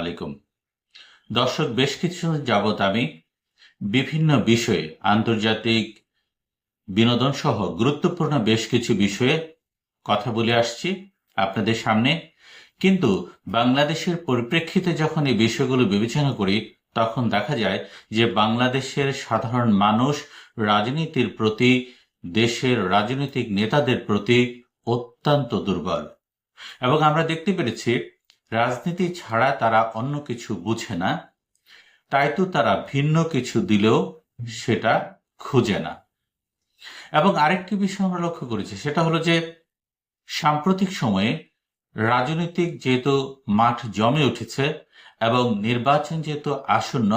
আলাইকুম। দর্শক, বেশ কিছু যাবৎ আমি বিভিন্ন বিষয়ে আন্তর্জাতিক বিনোদন সহ গুরুত্বপূর্ণ বেশ কিছু বিষয়ে কথা বলে আসছি আপনাদের সামনে। কিন্তু বাংলাদেশের পরিপ্রেক্ষিতে যখন এই বিষয়গুলো বিবেচনা করি, তখন দেখা যায় যে বাংলাদেশের সাধারণ মানুষ রাজনীতির প্রতি, দেশের রাজনৈতিক নেতাদের প্রতি অত্যন্ত দুর্বল। এবং আমরা দেখতে পেরেছি রাজনীতি ছাড়া তারা অন্য কিছু বুঝে না। তাই তো তারা ভিন্ন কিছু দিলেও সেটা খুঁজে না। এবং আরেকটি বিষয় আমরা লক্ষ্য করেছি, সেটা হলো যে সাম্প্রতিক সময়ে রাজনৈতিক যেহেতু মাঠ জমে উঠেছে এবং নির্বাচন যেহেতু আসন্ন,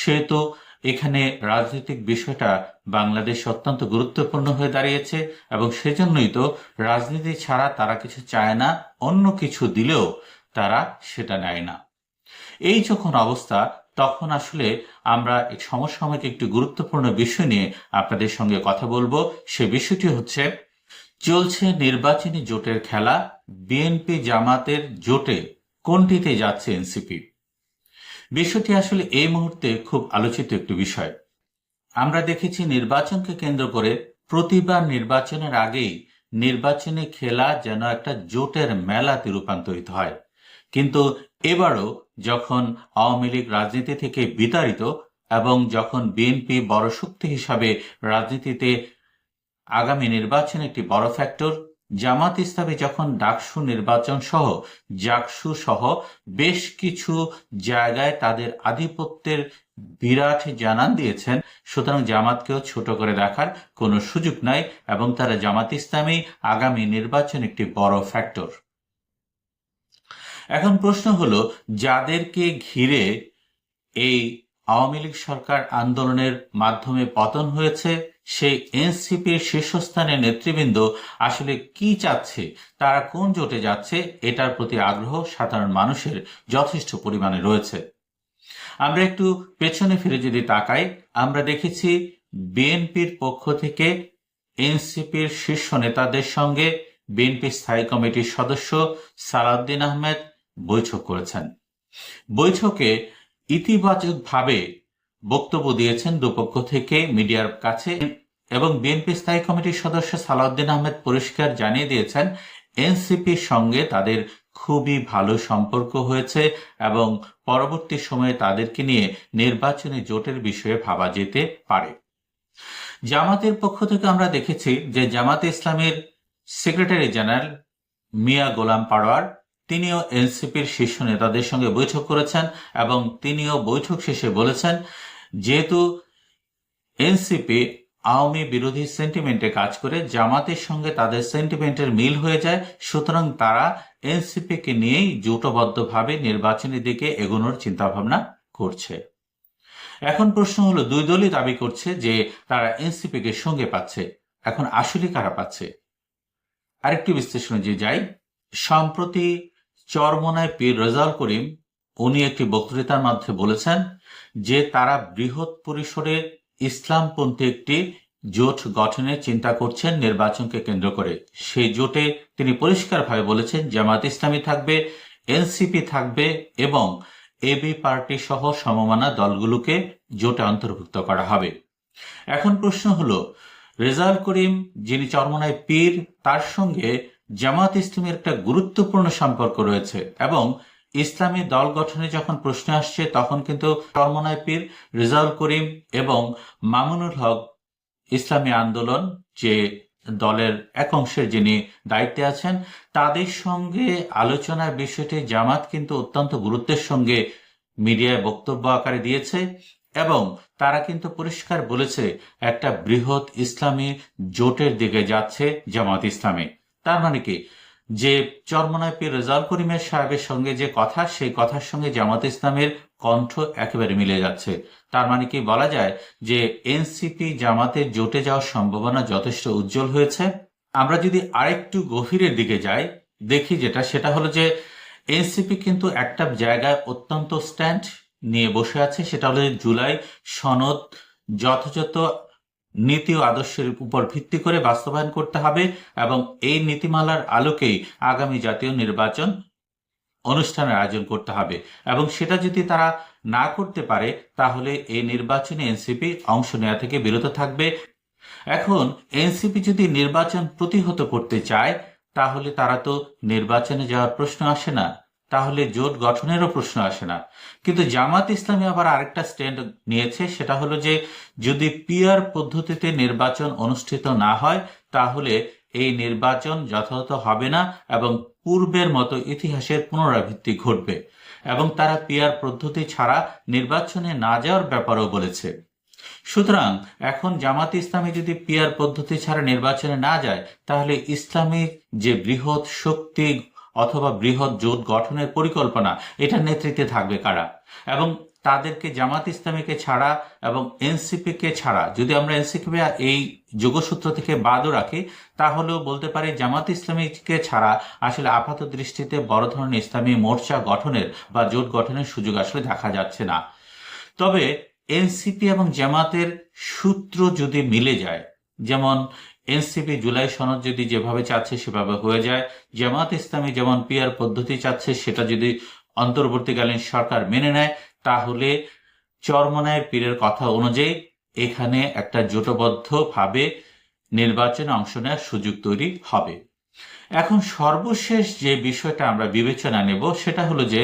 সেহেতু এখানে রাজনৈতিক বিষয়টা বাংলাদেশ অত্যন্ত গুরুত্বপূর্ণ হয়ে দাঁড়িয়েছে এবং সেজন্যই তো রাজনীতি ছাড়া তারা কিছু চায় না, অন্য কিছু দিলেও তারা সেটা নেয় না। এই যখন অবস্থা, তখন আসলে আমরা সমসাময়িক একটি গুরুত্বপূর্ণ বিষয় নিয়ে আপনাদের সঙ্গে কথা বলব। সে বিষয়টি হচ্ছে, চলছে নির্বাচনী জোটের খেলা, বিএনপি জামাতের জোটে কোনটিতে যাচ্ছে এনসিপি? বিষয়টি আসলে এই মুহূর্তে খুব আলোচিত একটি বিষয়। আমরা দেখেছি নির্বাচনকে কেন্দ্র করে প্রতিবার নির্বাচনের আগেই নির্বাচনী খেলা যেন একটা জোটের মেলাতে রূপান্তরিত হয়। কিন্তু এবারও যখন আওয়ামী লীগ রাজনীতি থেকে বিতাড়িত এবং যখন বিএনপি বড় শক্তি হিসাবে রাজনীতিতে আগামী নির্বাচন একটি বড় ফ্যাক্টর জামাত ইসলামী যখন ডাকসু নির্বাচন সহ, জাকসু সহ বেশ কিছু জায়গায় তাদের আধিপত্যের বিরাট জানান দিয়েছেন, সুতরাং জামাতকেও ছোট করে দেখার কোনো সুযোগ নাই এবং তারা জামাত ইসলামী আগামী নির্বাচন একটি বড় ফ্যাক্টর এখন প্রশ্ন হলো, যাদেরকে ঘিরে এই আওয়ামী লীগ সরকার আন্দোলনের মাধ্যমে পতন হয়েছে, সেই এনসিপির শীর্ষস্থানের নেতৃবৃন্দ আসলে কি চাচ্ছে, তারা কোন জোটে যাচ্ছে, এটার প্রতি আগ্রহ সাধারণ মানুষের যথেষ্ট পরিমাণে রয়েছে। আমরা একটু পেছনে ফিরে যদি তাকাই, আমরা দেখেছি বিএনপির পক্ষ থেকে এনসিপির শীর্ষ নেতাদের সঙ্গে বিএনপি স্থায়ী কমিটির সদস্য সালাউদ্দিন আহমেদ বৈঠক করেছেন। বৈঠকে ইতিবাচকভাবে বক্তব্য দিয়েছেন দুপক্ষ থেকে মিডিয়ার কাছে এবং বিএনপি স্থায়ী কমিটির সদস্য সালাউদ্দিন আহমেদ পরিষ্কার জানিয়ে দিয়েছেন এনসিপির সঙ্গে তাদের খুবই ভালো সম্পর্ক হয়েছে এবং পরবর্তী সময়ে তাদেরকে নিয়ে নির্বাচনী জোটের বিষয়ে ভাবা যেতে পারে। জামাতের পক্ষ থেকে আমরা দেখেছি যে জামাতে ইসলামের সেক্রেটারি জেনারেল মিয়া গোলাম পারোয়ার তিনিও এনসিপির শীর্ষ নেতাদের সঙ্গে বৈঠক করেছেন এবং তিনিও বৈঠক শেষে বলেছেন, যেহেতু এনসিপি আওয়ামী বিরোধী সেন্টিমেন্টে কাজ করে, জামাতের সঙ্গে তাদের সেন্টিমেন্টের মিল হয়ে যায়, সুতরাং তারা এনসিপিকে নিয়েই জোটবদ্ধভাবে নির্বাচনের দিকে এগোনোর চিন্তাভাবনা করছে। এখন প্রশ্ন হলো, দুই দলই দাবি করছে যে তারা এনসিপিকে সঙ্গে পাচ্ছে। এখন আসলে কারা পাচ্ছে? আরেকটি বিশ্লেষণে যে যাই, সম্প্রতি চরমনায় পীর রেজাল করিম, উনি একটি বক্তৃতার মধ্যে বলেছেন যে তারা বৃহৎ পরিসরে ইসলামপন্থী একটি জোট গঠনের চিন্তা করছেন নির্বাচনকে কেন্দ্র করে। সেই জোটে তিনি পরিষ্কারভাবে বলেছেন জামাত ইসলামী থাকবে, এনসিপি থাকবে এবং এবি পার্টি সহ সমমানা দলগুলোকে জোটে অন্তর্ভুক্ত করা হবে। এখন প্রশ্ন হলো রেজাল করিম যিনি চরমনায় পীর, তার সঙ্গে জামাত ইসলামের একটা গুরুত্বপূর্ণ সম্পর্ক রয়েছে এবং ইসলামী দল গঠনে যখন প্রশ্ন আসছে, তখন কিন্তু চরমনায় পীর রেজাউল করিম এবং মামুনুল হক ইসলামী আন্দোলন যে দলের এক অংশের যিনি দায়িত্বে আছেন, তাদের সঙ্গে আলোচনার বিষয়টি জামাত কিন্তু অত্যন্ত গুরুত্বের সঙ্গে মিডিয়ায় বক্তব্য আকারে দিয়েছে এবং তারা কিন্তু পরিষ্কার বলেছে, একটা বৃহৎ ইসলামী জোটের দিকে যাচ্ছে জামাত ইসলামী। তার মানে কি? যে চরমনায় পীর রেজাল করিমের সাহেবের সঙ্গে যে কথা, সেই কথার সঙ্গে জামাত ইসলামের কণ্ঠ একেবারে মিলে যাচ্ছে। তার মানে কি বলা যায় যে এনসিপি জামাতে জোটে যাওয়ার সম্ভাবনা যথেষ্ট উজ্জ্বল হয়েছে। আমরা যদি আরেকটু গভীরের দিকে যাই, দেখি যেটা, সেটা হলো যে এনসিপি কিন্তু একটা জায়গায় অত্যন্ত স্ট্যান্ড নিয়ে বসে আছে, সেটা হলো জুলাই সনদ যথাযথ নীতি ও আদর্শের উপর ভিত্তি করে বাস্তবায়ন করতে হবে এবং এই নীতিমালার আলোকেই আগামী জাতীয় নির্বাচন অনুষ্ঠানের আয়োজন করতে হবে। এবং সেটা যদি তারা না করতে পারে, তাহলে এই নির্বাচনে এনসিপি অংশ নেওয়া থেকে বিরত থাকবে। এখন এনসিপি যদি নির্বাচন প্রতিহত করতে চায়, তাহলে তারা তো নির্বাচনে যাওয়ার প্রশ্ন আসে না। তাহলে জোট গঠনেরও প্রশ্ন আসে না। কিন্তু জামাত ইসলামী আবার আরেকটা স্ট্যান্ড নিয়েছে, সেটা হলো যে, যদি পিয়ার পদ্ধতিতে নির্বাচন অনুষ্ঠিত না হয়, তাহলে এই নির্বাচন যথাযথ হবে না এবং পূর্বের মতো ইতিহাসের পুনরাবৃত্তি ঘটবে। এবং তারা পিয়ার পদ্ধতি ছাড়া নির্বাচনে না যাওয়ার ব্যাপারেও বলেছে। সুতরাং এখন জামাত ইসলামী যদি পিয়ার পদ্ধতি ছাড়া নির্বাচনে না যায়, তাহলে ইসলামিক যে বৃহৎ শক্তি অথবা বৃহৎ জোট গঠনের পরিকল্পনা, এটার নেতৃত্বে থাকবে কারা? এবং তাদেরকে জামাত ইসলামীকে ছাড়া এবং এনসিপি কে ছাড়া, যদি আমরা এনসিপি এই যোগসূত্র থেকে বাদও রাখি, তাহলেও বলতে পারি জামাত ইসলামীকে ছাড়া আসলে আপাত দৃষ্টিতে বড় ধরনের ইসলামী মোর্চা গঠনের বা জোট গঠনের সুযোগ আসলে দেখা যাচ্ছে না। তবে এনসিপি এবং জামাতের সূত্র যদি মিলে যায়, যেমন এনসিপি জুলাই সনদ যদি যেভাবে চাচ্ছে সেভাবে হয়ে যায়। জামাত ইসলামী যেমন পিয়ার পদ্ধতি চাচ্ছে, সেটা যদি অন্তর্বর্তীকালীন সরকার মেনে নেয়, তাহলে চরমনায়ের পীরের কথা অনুযায়ী এখানে একটা জোটবদ্ধভাবে নির্বাচনে অংশ নেওয়ার সুযোগ তৈরি হবে। এখন সর্বশেষ যে বিষয়টা আমরা বিবেচনা নেব, সেটা হলো যে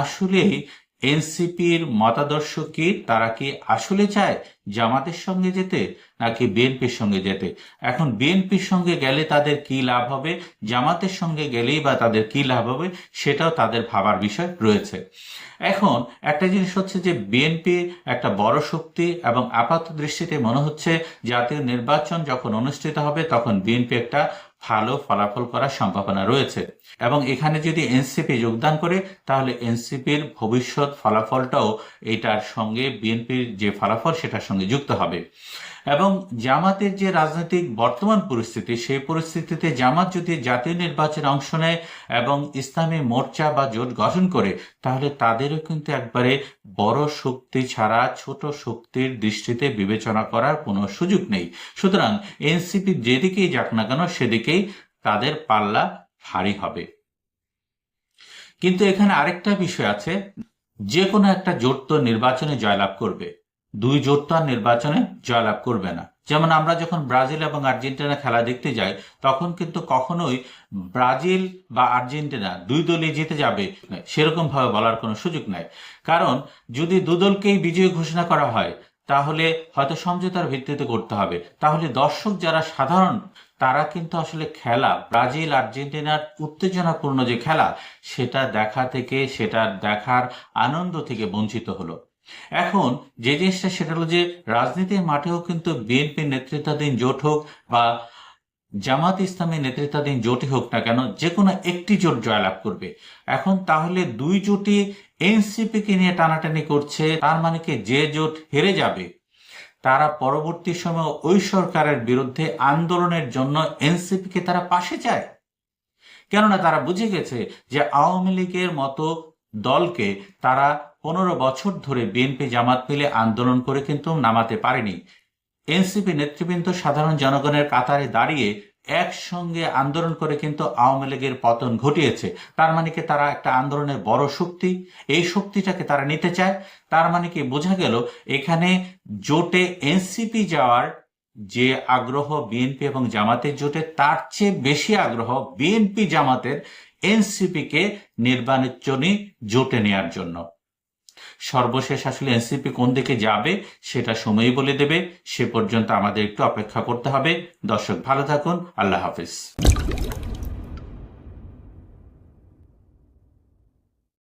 আসলেই এনসিপির মতাদর্শ কি? তারা কি আসলে চায় জামাতের সঙ্গে যেতে, নাকি বিএনপির সঙ্গে যেতে? এখন বিএনপির সঙ্গে গেলে তাদের কি লাভ হবে? জামাতের সঙ্গে গেলেই বা তাদের কি লাভ হবে? সেটাও তাদের ভাবার বিষয় রয়েছে। এখন একটা জিনিস হচ্ছে যে বিএনপি একটা বড় শক্তি এবং আপাত দৃষ্টিতে মনে হচ্ছে জাতীয় নির্বাচন যখন অনুষ্ঠিত হবে, তখন বিএনপি একটা ভালো ফলাফল করার সম্ভাবনা রয়েছে। এবং এখানে যদি এনসিপি যোগদান করে, তাহলে এনসিপির ভবিষ্যৎ ফলাফলটাও এটার সঙ্গে বিএনপির যে ফলাফল, সেটার সঙ্গে যুক্ত হবে। এবং জামাতের যে রাজনৈতিক বর্তমান পরিস্থিতি, সেই পরিস্থিতিতে জামাত যদি জাতীয় নির্বাচনে অংশ নেয় এবং ইসলামী মোর্চা বা জোট গঠন করে, তাহলে তাদেরও কিন্তু একবারে বড় শক্তি ছাড়া, ছোট শক্তির দৃষ্টিতে বিবেচনা করার কোনো সুযোগ নেই। সুতরাং এনসিপি যেদিকেই যাক না কেন, সেদিকেই তাদের পাল্লা ভারী হবে। কিন্তু এখানে আরেকটা বিষয় আছে, যে কোনো একটা জোট তো নির্বাচনে জয়লাভ করবে। দুই জোট তো আর নির্বাচনে জয়লাভ করবে না। যেমন আমরা যখন ব্রাজিল এবং আর্জেন্টিনা খেলা দেখতে যাই, তখন কিন্তু কখনোই ব্রাজিল বা আর্জেন্টিনা দুই দলই জিতে যাবে সেরকম ভাবে বলার কোনো সুযোগ নাই। কারণ যদি দুদলকেই বিজয়ী ঘোষণা করা হয়, তাহলে হয়তো সমঝোতার ভিত্তিতে করতে হবে। তাহলে দর্শক যারা সাধারণ, তারা কিন্তু আসলে খেলা, ব্রাজিল, আর্জেন্টিনার উত্তেজনাপূর্ণ যে খেলা, সেটা দেখা থেকে সেটা দেখার আনন্দ থেকে বঞ্চিত হলো। এখন যে জিনিসটা সেটা হলো যে রাজনীতির মাঠেও কিন্তু বিএনপি নেতৃত্বাধীন জোট হোক বা জামাত ইসলামের নেতৃত্বাধীন জোটই হোক না কেন, যে কোনো একটি জোট জয়লাভ করবে। এখন তাহলে দুই জোটই এনসিপি কে নিয়ে টানাটানি করছে, তার মানে কি যে জোট হেরে যাবে, তারা পরবর্তী সময় ওই সরকারের বিরুদ্ধে আন্দোলনের জন্য এনসিপি কে তারা পাশে চায়। কেননা তারা বুঝে গেছে যে আওয়ামী লীগের মতো দলকে তারা পনেরো বছর ধরে বিএনপি জামাত মিলে আন্দোলন করে কিন্তু নামাতে পারেনি। এনসিপি নেতৃবৃন্দ সাধারণ জনগণের কাতারে দাঁড়িয়ে একসঙ্গে আন্দোলন করে কিন্তু আওয়ামী লীগের পতন ঘটিয়েছে। তার মানে কি তারা একটা আন্দোলনের বড় শক্তি? এই শক্তিটাকে তারা নিতে চায়? তার মানে কি বোঝা গেল এখানে জোটে এনসিপি যাওয়ার যে আগ্রহ বিএনপি এবং জামাতের জোটে, তার চেয়ে বেশি আগ্রহ বিএনপি জামাতের এনসিপি কে নির্বাচনী জোটে নেয়ার জন্য। সর্বশেষ আসলে এনসিপি কোন দিকে যাবে, সেটা সময়ই বলে দেবে। সে পর্যন্ত আমাদের একটু অপেক্ষা করতে হবে। দর্শক, ভালো থাকুন। আল্লাহ হাফিজ।